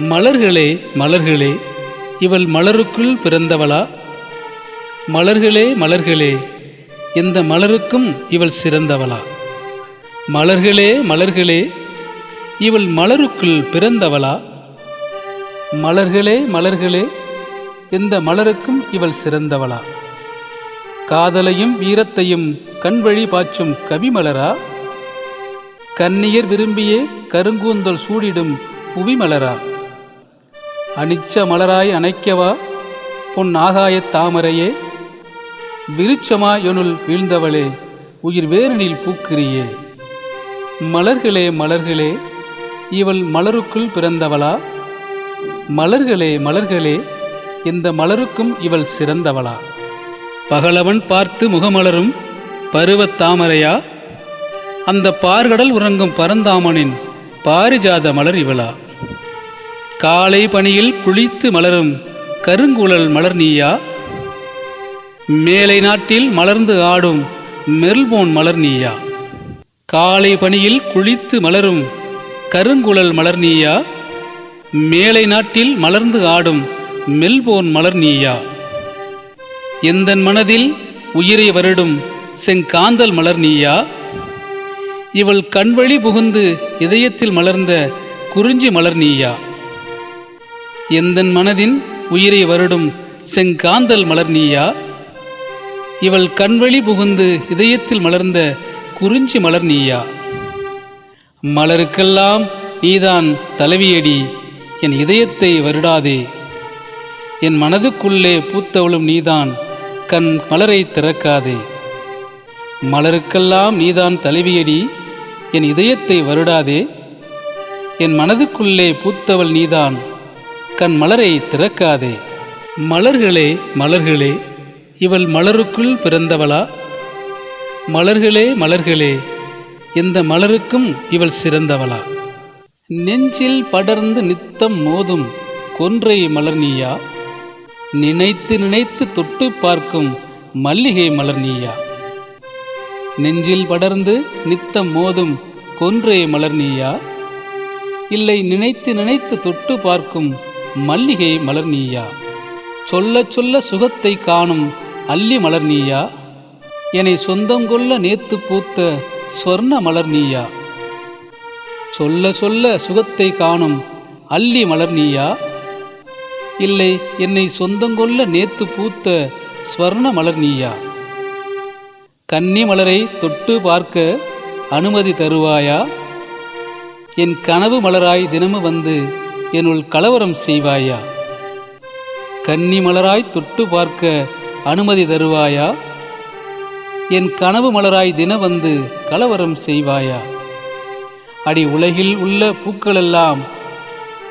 மலர்களே மலர்களே இவள் மலருக்குள் பிறந்தவளா? மலர்களே மலர்களே எந்த மலருக்கும் இவள் சிறந்தவளா? மலர்களே மலர்களே இவள் மலருக்குள் பிறந்தவளா? மலர்களே மலர்களே எந்த மலருக்கும் இவள் சிறந்தவளா? காதலையும் வீரத்தையும் கண்வழி பாய்ச்சும் கவிமலரா கன்னியர் விரும்பியே கருங்கூந்தல் சூடிடும் புவிமலரா அனிச்ச மலராய் அணைக்கவா? பொன் ஆகாயத் தாமரையே விருச்சமாயொனுள் வீழ்ந்தவளே உயிர் வேறனில் பூக்கிறியே. மலர்களே மலர்களே இவள் மலருக்குள் பிறந்தவளா? மலர்களே மலர்களே இந்த மலருக்கும் இவள் சிறந்தவளா? பகலவன் பார்த்து முகமலரும் பருவத் தாமரையா? அந்த பார்கடல் உறங்கும் பரந்தாமனின் பாரிஜாத மலர் இவளா? காலை பணியில் குளித்து மலரும் கருங்குழல் மலர் நீயா? மேலை நாட்டில் மலர்ந்து ஆடும் மெல்போன் மலர் நீயா? காலை பணியில் குளித்து மலரும் கருங்குழல் மலர் நீயா? மேலை நாட்டில் மலர்ந்து ஆடும் மெல்போன் மலர் நீயா? எந்தன் மனதில் உயிரை வருடும் செங்காந்தல் மலர் நீயா? இவள் கண்வழி புகுந்து இதயத்தில் மலர்ந்த குறிஞ்சி மலர் நீயா? எந்தன் மனதின் உயிரை வருடும் செங்காந்தல் மலர் நீயா? இவள் கண்வழி புகுந்து இதயத்தில் மலர்ந்த குறிஞ்சி மலர் நீயா? மலருக்கெல்லாம் நீதான் தலைவியடி என் இதயத்தை வருடாதே. என் மனதுக்குள்ளே பூத்தவளும் நீதான் கண் மலரை திறக்காதே. மலருக்கெல்லாம் நீதான் தலைவியடி என் இதயத்தை வருடாதே. என் மனதுக்குள்ளே பூத்தவள் நீதான் கண் மலரை திறக்காதே. மலர்களே மலர்களே இவள் மலருக்குள் பிறந்தவளா? மலர்களே மலர்களே எந்த மலருக்கும் இவள் சிறந்தவளா? நெஞ்சில் படர்ந்து நித்தம் மோதும் கொன்றை மலர் நீயா? நினைத்து நினைத்து தொட்டு பார்க்கும் மல்லிகை மலர் நீயா? நெஞ்சில் படர்ந்து நித்தம் மோதும் கொன்றை மலர் நீயா? இல்லை நினைத்து நினைத்து தொட்டு பார்க்கும் மல்லிகை மலர் நீயா. சொல்ல சொல்ல சுகத்தை காணும் அல்லி மலர் நீயா. என்னை சொந்தம் கொள்ள நேத்து பூத்த சொர்ண மலர் நீயா. சொல்ல சொல்ல சுகத்தை காணும் அல்லி மலர் நீயா. இல்லை என்னை சொந்தங்கொள்ள நேத்து பூத்த ஸ்வர்ண மலர் நீயா. கன்னி மலரை தொட்டு பார்க்க அனுமதி தருவாயா? என் கனவு மலராய் தினமும் வந்து என்னுள் கலவரம் செய்வாயா? கன்னி மலராய் தொட்டு பார்க்க அனுமதி தருவாயா? என் கனவு மலராய் தின வந்து கலவரம் செய்வாயா? அடி உலகில் உள்ள பூக்களெல்லாம்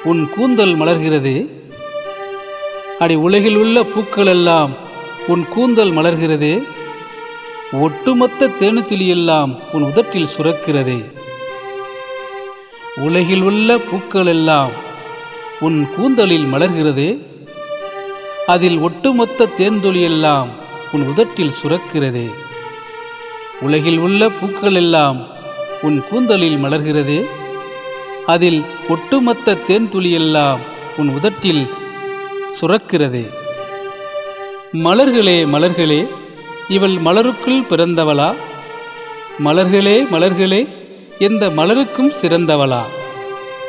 உன் கூந்தல் மலர்கிறது? அடி உலகில் உள்ள பூக்களெல்லாம் உன் கூந்தல் மலர்கிறதே? ஒட்டுமொத்த தேனுத்துளியெல்லாம் உன் உதட்டில் சுரக்கிறது? உலகில் உள்ள பூக்களெல்லாம் உன் கூந்தலில் மலர்கிறதே. அதில் ஒட்டுமொத்த தேன்துளியெல்லாம் உன் உதட்டில் சுரக்கிறதே. உலகில் உள்ள பூக்கள் எல்லாம் உன் கூந்தலில் மலர்கிறதே. அதில் ஒட்டுமொத்த தேன்துளியெல்லாம் உன் உதட்டில் சுரக்கிறதே. மலர்களே மலர்களே இவள் மலருக்குள் பிறந்தவளா? மலர்களே மலர்களே எந்த மலருக்கும் சிறந்தவளா?